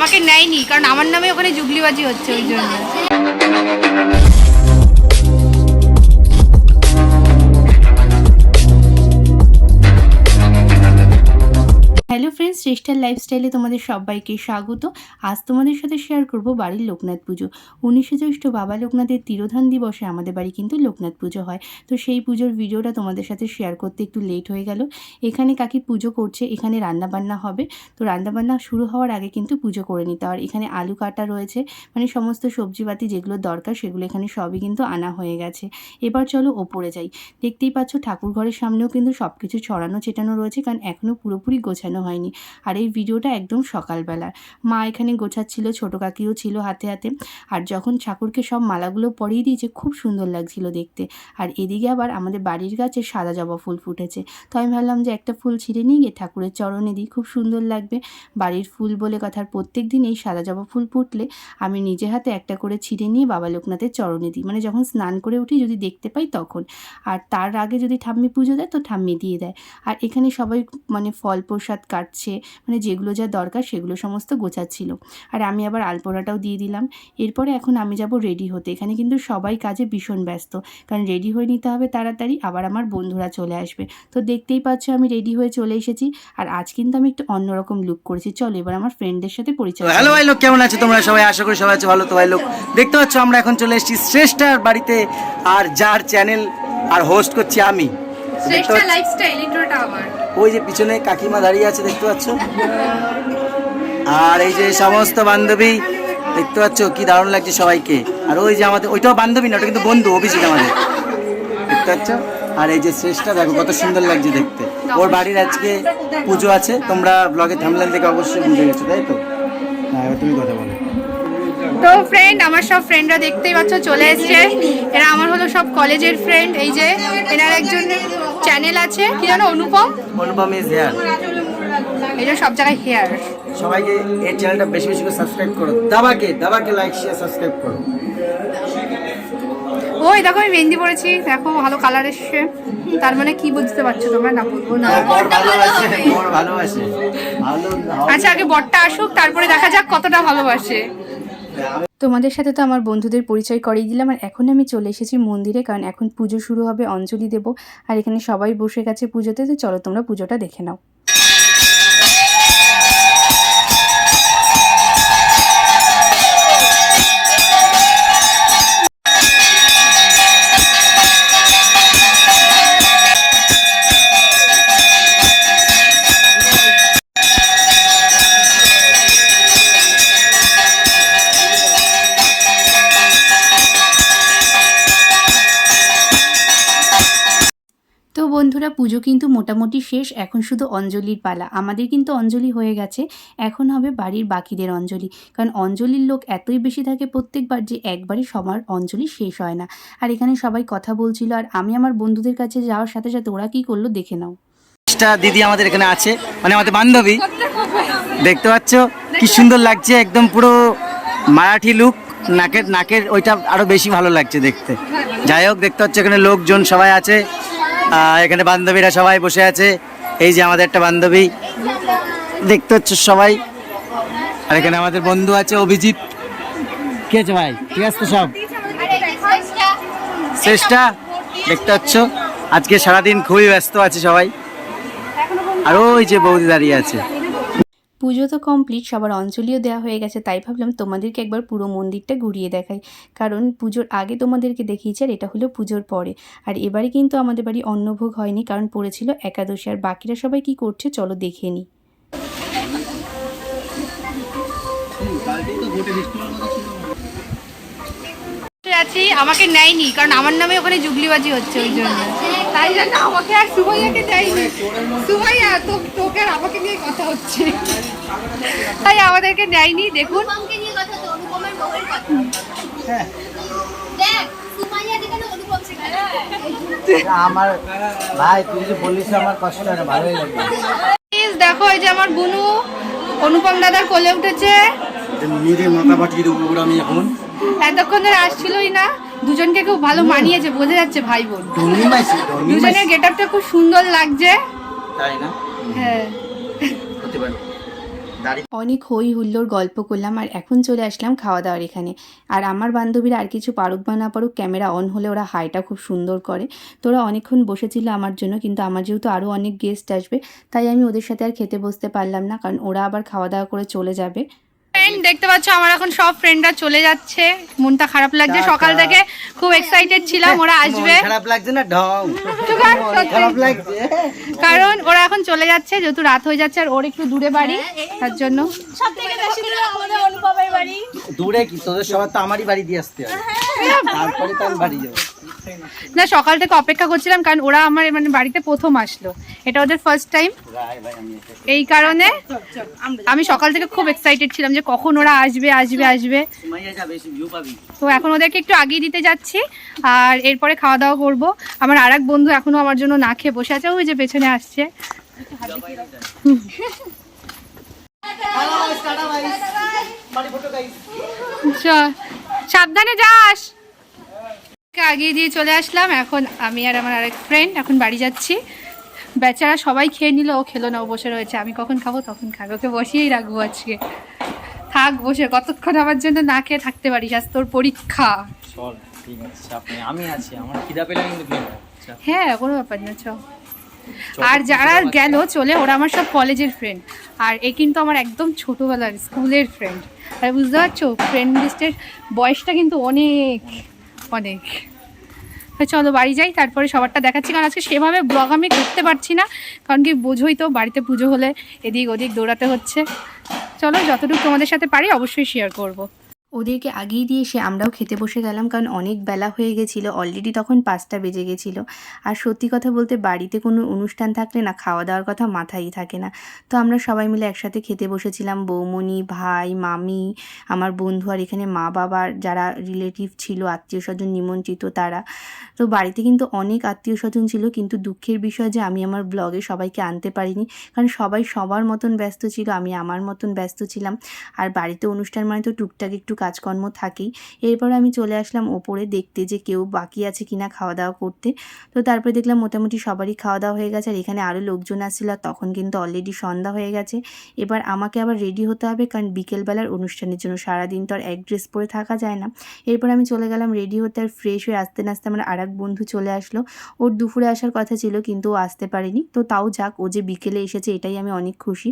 আমাকে নেয়নি কারণ আমার নামে ওখানে জুগলিবাজি হচ্ছে ওই জন্য। হ্যালো ফ্রেন্ডস শ্রেষ্ঠার লাইফস্টাইলে তোমাদের সবাইকে স্বাগত। আজ তোমাদের সাথে শেয়ার করব বাড়ির লোকনাথ পুজো। উনিশে জ্যৈষ্ঠ বাবা লোকনাথের তিরোধান দিবসে আমাদের বাড়ি কিন্তু লোকনাথ পুজো হয়। তো সেই পুজোর ভিডিওটা তোমাদের সাথে শেয়ার করতে একটু লেট হয়ে গেল। এখানে কাকি পুজো করছে, এখানে রান্নাবান্না হবে। তো রান্নাবান্না শুরু হওয়ার আগে কিন্তু পুজো করে নিতে আর এখানে আলু কাটা রয়েছে মানে সমস্ত সবজিপাতি যেগুলো দরকার সেগুলো এখানে সবই কিন্তু আনা হয়ে গেছে। এবার চলো ওপরে যাই। দেখতেই পাচ্ছ ঠাকুর ঘরের সামনেও কিন্তু সব কিছু ছড়ানো ছেটানো রয়েছে, কারণ এখনও পুরোপুরি গোছানো হয়নি। আর এই ভিডিওটা একদম সকালবেলার। মা এখানে গোছাচ্ছিল, ছোটো কাকিও ছিল হাতে হাতে। আর যখন ঠাকুরকে সব মালাগুলো পরিয়ে দিয়েছে, খুব সুন্দর লাগছিল দেখতে। আর এদিকে আবার আমাদের বাড়ির গাছে সাদা জবা ফুল ফুটেছে। তো আমি ভাবলাম যে একটা ফুল ছিঁড়ে নিয়ে গিয়ে ঠাকুরের চরণে দিই, খুব সুন্দর লাগবে। বাড়ির ফুল বলে কথার প্রত্যেক দিন এই সাদা জবা ফুল ফুটলে আমি নিজে হাতে একটা করে ছিঁড়ে নিয়ে বাবা লোকনাথের চরণে দিই। মানে যখন স্নান করে উঠি, যদি দেখতে পাই তখন। আর তার আগে যদি ঠাম্মি পুজো দেয়, তো ঠাম্মি দিয়ে দেয়। আর এখানে সবাই মানে ফল প্রসাদ কাটছে মানে যেগুলো যা দরকার সেগুলো সমস্ত গোছাচ্ছিল। আর আমি আবার আলপনাটাও দিয়ে দিলাম। এরপরে এখন আমি যাব রেডি হতে। এখানে কিন্তু সবাই কাজে ভীষণ ব্যস্ত। কারণ রেডি হয়ে নিতে হবে তাড়াতাড়ি আবার আমার বন্ধুরা চলে আসবে। তো দেখতেই পাচ্ছ আমি রেডি হয়ে চলে এসেছি। আর আজ কিন্তু আমি একটু অন্যরকম লুক করেছি। চলো এবার আমার ফ্রেন্ডদের সাথে পরিচয়। হ্যালো ভাই লোক কেমন আছো তোমরা? সবাই আশা করি সবাই আছো ভালো তো ভাই লোক। দেখতে পাচ্ছ আমরা এখন চলে এসেছি শ্রেষ্ঠার বাড়িতে। আর যার চ্যানেল আর হোস্ট করছি আমি। শ্রেষ্ঠা লাইফস্টাইল ইন্ট্রোটা আমার। ওই যে পিছনে কাকিমা দাঁড়িয়ে আছে, দেখতে পাচ্ছ? আর এই যে সমস্ত বান্ধবী, দেখতে পাচ্ছ কি দারুণ লাগছে সবাইকে। আর ওই যে আমাদের, ওইটাও বান্ধবী না, ওটা কিন্তু বন্ধু, অভিজিৎ আমাদের। দেখতে পাচ্ছ? আর এই যে শ্রেষ্ঠা, দেখো কত সুন্দর লাগছে দেখতে। ওর বাড়ির আজকে পুজো আছে, তোমরা ব্লগে থামলেন থেকে অবশ্যই বুঝে গেছো, তাই তো? হ্যাঁ এবার তুমি কথা বলো। তো ফ্রেন্ড আমার সব ফ্রেন্ডরা দেখতেই পাচ্ছ, চলে এসছে। এরা আমার হলো সব কলেজের ফ্রেন্ড এই যে এনার একজন চ্যানেল আছে? কি জানো অনুপম? অনুপম ইজ হেয়ার যে সব জায়গায় হেয়ার সবাইকে এই চ্যানেলটা বেশি বেশি করে সাবস্ক্রাইব করো। দাবাকে দাবাকে লাইক শেয়ার সাবস্ক্রাইব করো। ওই দেখো আমি মেহেন্দি পরেছি। দেখো ভালো কালার এসছে। তার মানে কি বুঝতে পারছ তোমরা? না বলব না। ভালো। আচ্ছা আগে বরটা আসুক তারপরে দেখা যাক কতটা ভালোবাসে। তোমাদের সাথে তো আমার বন্ধুদের পরিচয় করিয়ে দিলাম, আর এখন আমি চলে এসেছি মন্দিরে, কারণ এখন পুজো শুরু হবে অঞ্জলি দেব, আর এখানে সবাই বসে গেছে পুজোতে, তো চলো তোমরা পুজোটা দেখে নাও। বন্ধুরা, পুজো কিন্তু মোটামুটি শেষ। এখন শুধু অঞ্জলির পালা। আমাদের কিন্তু অঞ্জলি হয়ে গেছে। এখন হবে বাড়ির বাকিদের অঞ্জলি। কারণ অঞ্জলির লোক এতই বেশি থাকে প্রত্যেকবার যে একবারই সবার অঞ্জলি শেষ হয় না। আর এখানে সবাই কথা বলছিল। আর আমি আমার বন্ধুদের কাছে যাওয়ার সাথে সাথে ওরা কি করল দেখে নাও। দিদি আমাদের এখানে আছে। মানে আমাদের বান্ধবী। দেখতে পাচ্ছ? কি সুন্দর লাগছে। একদম পুরো মারাঠি লুক নাকের নাকের ওইটা আরও বেশি ভালো লাগছে দেখতে। যাই হোক, দেখতে পাচ্ছ এখানে লোকজন সবাই আছে। এখানে বান্ধবীরা সবাই বসে আছে। এই যে আমাদের একটা বান্ধবী। দেখতে হচ্ছে সবাই। আর এখানে আমাদের বন্ধু আছে অভিজিৎ। কি আছে ভাই? ঠিক আছে সব? চেষ্টা দেখতে পাচ্ছ? আজকে সারাদিন খুবই ব্যস্ত আছে সবাই। আর ওই যে বৌদি দাঁড়িয়ে আছে। পুজো তো কমপ্লিট সবার অঞ্জলিও দেওয়া হয়ে গেছে, তাই ভাবলাম তোমাদেরকে একবার পুরো মন্দিরটা ঘুরিয়ে দেখাই। কারণ পুজোর আগে তোমাদেরকে দেখিয়েছি আর এটা হলো পুজোর পরে। আর এবারে কিন্তু আমাদের বাড়ি অন্নভোগ হয়নি, কারণ পড়েছিল একাদশী। আর বাকিরা সবাই কি করছে, চলো দেখে নিই আছি, আমাকে নেয়নি, কারণ আমার নামে ওখানে জুগলিবাজি হচ্ছে ওই জন্য। তাই জন্য আমাকে আর সুমাইয়াকে দেয়নি। সুমাইয়া তো তোকে আর আমাকে নিয়ে কথা হচ্ছে। তাই আমাদেরকে নেয়নি দেখুন। অনুপমকে নিয়ে কথা তো অনুপমের বউয়ের কথা। দেখ সুমাইয়া যেখানে অনুপম সেখানে আমার ভাই তুই যে বলিস আমার কষ্ট হয় না ভালোই লাগবে দেখো এই যে আমার বুনু অনুপম দাদার কোলে উঠেছে। মেরে মাথা পাঠিয়ে দেবো আমি এখন। এতক্ষণ ধরে আসছিলই না। দুজনকে খুব ভালো মানিয়েছে বোঝা যাচ্ছে ভাই বোন। দুজনের গেট আপটা খুব সুন্দর লাগছে। তাই না? হ্যাঁ। হতে পারে। অনেক হই হুল্লোর গল্প করলাম আর এখন চলে আসলাম খাওয়া দাওয়ার এখানে। আর আমার বান্ধবীরা আর কিছু পারুক বা না পারুক ক্যামেরা অন হলে ওরা হাইটা খুব সুন্দর করে। তো ওরা অনেকক্ষণ বসেছিল আমার জন্য কিন্তু আমার যেহেতু আরও অনেক গেস্ট আসবে তাই আমি ওদের সাথে আর খেতে বসতে পারলাম না কারণ ওরা আবার খাওয়া দাওয়া করে চলে যাবে। ফ্রেন্ড দেখতে পাচ্ছ আমার এখন সব ফ্রেন্ডরা চলে যাচ্ছে। মনটা খারাপ লাগছে। সকাল থেকে খুব এক্সাইটেড ছিলাম ওরা আসবে। খারাপ লাগছে না? ঢং। খারাপ লাগছে। কারণ ওরা এখন চলে যাচ্ছে যেহেতু রাত হয়ে যাচ্ছে আর ওর একটু দূরে বাড়ি তার জন্য। সব বেশি দূরে আমাদের অনুপমের বাড়ি। দূরে কি? তোদের সবার তো আমারই বাড়ি দিয়ে আসতে হবে তারপরে তো আমি বাড়ি যাব। না, সকাল থেকে অপেক্ষা করছিলাম, কারণ ওরা আমার মানে বাড়িতে প্রথম আসলো। এটা ওদের ফার্স্ট টাইম এই কারণে আমি সকাল থেকে খুব এক্সাইটেড ছিলাম যে কখন ওরা আসবে আসবে আসবে। তো এখন ওদেরকে একটু আগিয়ে দিতে যাচ্ছি, আর এরপরে খাওয়া দাওয়া করব। আমার আর বন্ধু এখনও আমার জন্য না খেয়ে বসে আছে, ওই যে পেছনে আসছে। সাবধানে যাস। আগিয়ে দিয়ে চলে আসলাম। এখন আমি আর আমার আরেক ফ্রেন্ড এখন বাড়ি যাচ্ছি। বেচারা সবাই খেয়ে নিল ও খেলো না ও বসে রয়েছে। আমি কখন খাব তখন খাব। ওকে বসিয়েই রাখব আজকে। থাক বসে কতক্ষণ আমার জন্য না খেয়ে থাকতে পারিস? আজ তোর পরীক্ষা। আমি আছি। আমার খিদা পেলে চল। হ্যাঁ কোনো ব্যাপার না চ আর যারা গেল চলে ওরা আমার সব কলেজের ফ্রেন্ড আর এ কিন্তু আমার একদম ছোটোবেলার স্কুলের ফ্রেন্ড আর বুঝতে পারছ ফ্রেন্ড লিস্টের বয়সটা কিন্তু অনেক। অনেক। চলো বাড়ি যাই, তারপরে সবারটা দেখাচ্ছি। কারণ আজকে সেভাবে ব্লগ আমি করতে পারছি না। কারণ কি বোঝোই তো, বাড়িতে পুজো হলে এদিক ওদিক দৌড়াতে হচ্ছে। চলো যতটুকু তোমাদের সাথে পারি অবশ্যই শেয়ার করব। ওদেরকে আগিয়ে দিয়ে এসে আমরাও খেতে বসে গেলাম, কারণ অনেক বেলা হয়ে গেছিল অলরেডি তখন পাঁচটা বেজে গেছিল। আর সত্যি কথা বলতে বাড়িতে কোনো অনুষ্ঠান থাকলে না খাওয়া দাওয়ার কথা মাথায় থাকে না। তো আমরা সবাই মিলে একসাথে খেতে বসেছিলাম বৌমনি ভাই, মামি, আমার বন্ধু আর এখানে মা বাবার যারা রিলেটিভ ছিল, আত্মীয় স্বজন নিমন্ত্রিত তারা। তো বাড়িতে কিন্তু অনেক আত্মীয় স্বজন ছিল, কিন্তু দুঃখের বিষয় যে আমি আমার ব্লগে সবাইকে আনতে পারিনি, কারণ সবাই সবার মতন ব্যস্ত ছিল, আমি আমার মতন ব্যস্ত ছিলাম। আর বাড়িতে অনুষ্ঠান মানে তো টুকটাক একটু কাজকর্ম থাকেই। এরপর আমি চলে আসলাম ওপরে দেখতে যে কেউ বাকি আছে কিনা খাওয়া দাওয়া করতে। তো তারপরে দেখলাম মোটামুটি সবারই খাওয়া দাওয়া হয়ে গেছে আর এখানে আরও লোকজন আসছিল তখন কিন্তু অলরেডি সন্ধ্যা হয়ে গেছে। এবার আমাকে আবার রেডি হতে হবে কারণ বিকেলবেলার অনুষ্ঠানের জন্য। সারাদিন তো আর এক ড্রেস পরে থাকা যায় না। এরপর আমি চলে গেলাম রেডি হতে আর ফ্রেশ হয়ে আসতে না আসতে আমার আর এক বন্ধু চলে আসলো। ওর দুপুরে আসার কথা ছিল কিন্তু ও আসতে পারেনি। তো তাও যাক, ও যে বিকেলে এসেছে এটাই আমি অনেক খুশি।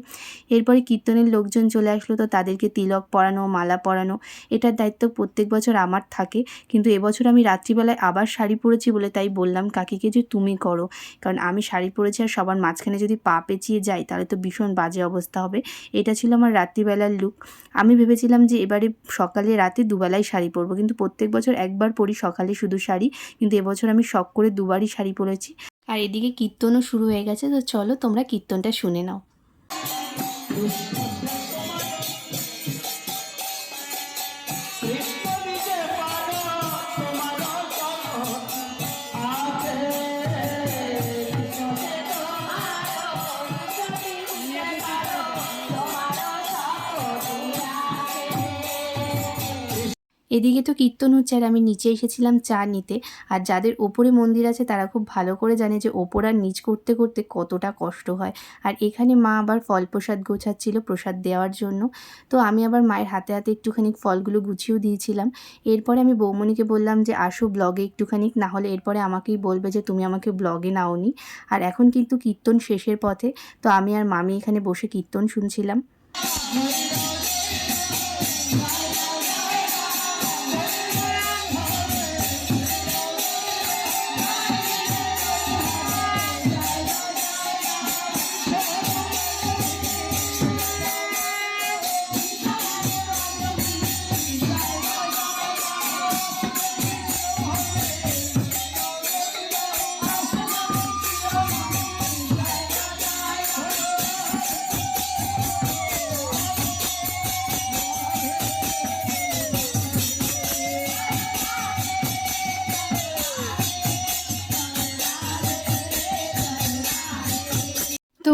এরপরে কীর্তনের লোকজন চলে আসলো তো তাদেরকে তিলক পরানো, মালা পরানো এটার দায়িত্ব প্রত্যেক বছর আমার থাকে। কিন্তু এবছর আমি রাত্রিবেলায় আবার শাড়ি পরেছি বলে তাই বললাম কাকিকে যে তুমি করো। কারণ আমি শাড়ি পরেছি আর সবার মাঝখানে যদি পা পেঁচিয়ে যাই তাহলে তো ভীষণ বাজে অবস্থা হবে। এটা ছিল আমার রাত্রিবেলার লুক আমি ভেবেছিলাম যে এবারে সকালে রাতে দুবেলাই শাড়ি পরবো। কিন্তু প্রত্যেক বছর একবার পরি সকালে শুধু শাড়ি। কিন্তু এবছর আমি শখ করে দুবারই শাড়ি পরেছি। আর এদিকে কীর্তনও শুরু হয়ে গেছে। তো চলো তোমরা কীর্তনটা শুনে নাও। এদিকে তো কীর্তন হচ্ছে আর আমি নিচে এসেছিলাম চা নিতে। আর যাদের ওপরে মন্দির আছে তারা খুব ভালো করে জানে যে ওপর আর নিচ করতে করতে কতটা কষ্ট হয়। আর এখানে মা আবার ফল প্রসাদ গোছাচ্ছিল প্রসাদ দেওয়ার জন্য। তো আমি আবার মায়ের হাতে হাতে একটুখানি ফলগুলো গুছিয়েও দিয়েছিলাম। এরপরে আমি বৌমণিকে বললাম যে, আসো ব্লগে একটুখানি না হলে এরপরে আমাকেই বলবে যে, তুমি আমাকে ব্লগে নাওনি। আর এখন কিন্তু কীর্তন শেষের পথে। তো আমি আর মামি এখানে বসে কীর্তন শুনছিলাম।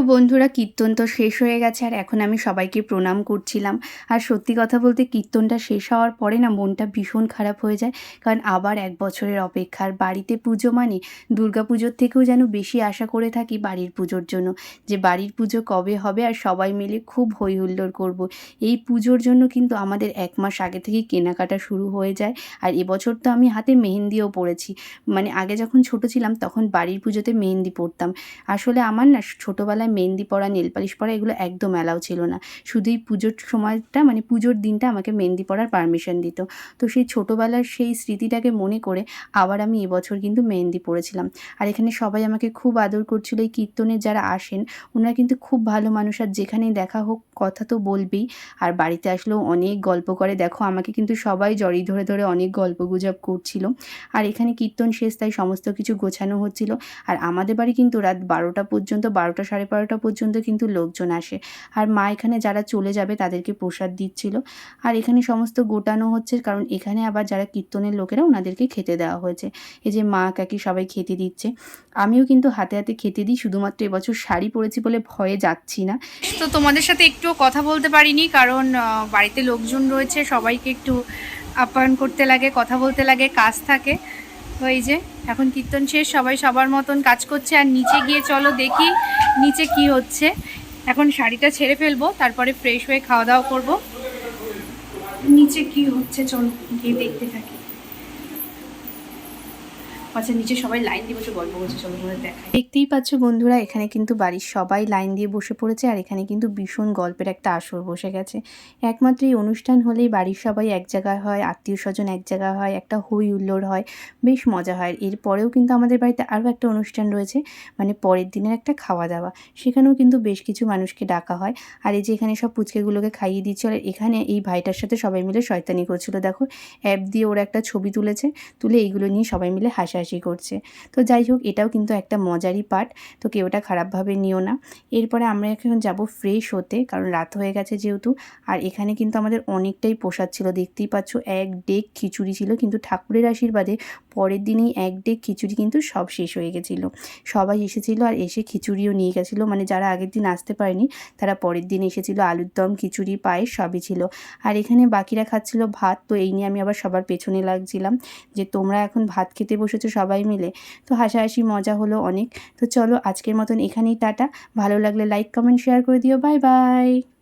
বন্ধুরা, কীর্তন তো শেষ হয়ে গেছে আর এখন আমি সবাইকে প্রণাম করছিলাম। আর সত্যি কথা বলতে কীর্তনটা শেষ হওয়ার পরে না মনটা ভীষণ খারাপ হয়ে যায়। কারণ আবার এক বছরের অপেক্ষার বাড়িতে পুজো মানে দুর্গা পুজোর থেকেও যেন বেশি আশা করে থাকি বাড়ির পুজোর জন্য। যে বাড়ির পুজো কবে হবে আর সবাই মিলে খুব হই হুল্লোড় করব। এই পুজোর জন্য কিন্তু আমাদের এক মাস আগে থেকেই কেনাকাটা শুরু হয়ে যায়। আর এবছর তো আমি হাতে মেহেন্দিও পড়েছি। মানে আগে যখন ছোট ছিলাম তখন বাড়ির পুজোতে মেহেন্দি পরতাম আসলে আমার না ছোটোবেলায় মেহেন্দি পরা, নেল পালিশ পরা, এগুলো একদম অ্যালাউ ছিল না। শুধুই পুজোর সময়টা মানে পুজোর দিনটা আমাকে মেহেন্দি পরার পারমিশন দিত। তো সেই ছোটোবেলার সেই স্মৃতিটাকে মনে করে আবার আমি এবছর কিন্তু মেহেন্দি পরেছিলাম। আর এখানে সবাই আমাকে খুব আদর করছিল। এই কীর্তনের যারা আসেন, ওনারা কিন্তু খুব ভালো মানুষ। আর যেখানেই দেখা হোক, কথা তো বলবেই। আর বাড়িতে আসলেও অনেক গল্প করে। দেখো, আমাকে কিন্তু সবাই জড়ি ধরে ধরে অনেক গল্প গুজব করছিল। আর এখানে কীর্তন শেষ, তাই সমস্ত কিছু গোছানো হচ্ছিল। আর আমাদের বাড়ি কিন্তু রাত বারোটা পর্যন্ত, বারোটা সাড়ে পর্যন্ত কিন্তু লোকজন আসে। আর মা এখানে যারা চলে যাবে তাদেরকে প্রসাদ দিচ্ছিল। আর এখানে সমস্ত গোটানো হচ্ছে, কারণ এখানে আবার যারা কীর্তনের লোকেরা ওনাদেরকে খেতে দেওয়া হয়েছে। এই যে মা, কাকি সবাই খেতে দিচ্ছে। আমিও কিন্তু হাতে হাতে খেতে দিই, শুধুমাত্র এবছর শাড়ি পরেছি বলে ভয়ে যাচ্ছি না। তো তোমাদের সাথে একটুও কথা বলতে পারিনি, কারণ বাড়িতে লোকজন রয়েছে, সবাইকে একটু আপ্যায়ন করতে লাগে, কথা বলতে লাগে, কাজ থাকে। তো এই যে, এখন কীর্তন শেষ, সবাই সবার মতন কাজ করছে। আর নিচে গিয়ে চলো দেখি নিচে কি হচ্ছে? এখন শাড়িটা ছেড়ে ফেলব, তারপরে ফ্রেশ হয়ে খাওয়া দাওয়া করব। নিচে কি হচ্ছে চলো গিয়ে দেখতে থাকি। নিচে সবাই লাইন দিয়ে বসে গল্প করছে চলো তোমাদের দেখাই দেখতেই পাচ্ছ বন্ধুরা, এখানে কিন্তু বাড়ির সবাই লাইন দিয়ে বসে পড়েছে আর এখানে কিন্তু ভীষণ গল্পের একটা আসর বসে গেছে। একমাত্র এই অনুষ্ঠান হলেই বাড়ির সবাই এক জায়গায় হয়, আত্মীয় স্বজন এক জায়গায় হয়, একটা হই হুল্লোড় হয়, বেশ মজা হয়। এরপরেও কিন্তু আমাদের বাড়িতে আরও একটা অনুষ্ঠান রয়েছে মানে পরের দিনের একটা খাওয়া দাওয়া। সেখানেও কিন্তু বেশ কিছু মানুষকে ডাকা হয়। আর এই যে এখানে সব পুচকেগুলোকে খাইয়ে দিচ্ছিল আর এখানে এই ভাইটার সাথে সবাই মিলে শয়তানি করছিল, দেখো। অ্যাপ দিয়ে ওরা একটা ছবি তুলেছে, তুলে এইগুলো নিয়ে সবাই মিলে হাসাহাসি করছে। তো যাই হোক, এটাও কিন্তু একটা মজারই পার্ট তো কেউ ওটা খারাপভাবে নিও না। এরপরে আমরা এখন যাব ফ্রেশ হতে, কারণ রাত হয়ে গেছে যেহেতু। আর এখানে কিন্তু আমাদের অনেকটাই প্রসাদ ছিল। দেখতেই পাচ্ছ, এক ডেক খিচুড়ি ছিল। কিন্তু ঠাকুরের আশীর্বাদে পরের দিনেই এক ডেক খিচুড়ি কিন্তু সব শেষ হয়ে গেছিল। সবাই এসেছিল আর এসে খিচুড়িও নিয়ে গেছিল। মানে যারা আগের দিন আসতে পারেনি, তারা পরের দিন এসেছিল। আলুর দম, খিচুড়ি, পায়েস সবই ছিল। আর এখানে বাকিরা খাচ্ছিল ভাত। তো এই নিয়ে আমি আবার সবার পেছনে লাগছিলাম যে তোমরা এখন ভাত খেতে বসেছো সবাই মিলে। তো হাসাহাসি মজা হলো অনেক। তো চলো আজকের মতন এখানেই টাটা। ভালো লাগলে লাইক কমেন্ট শেয়ার করে দিও। Bye bye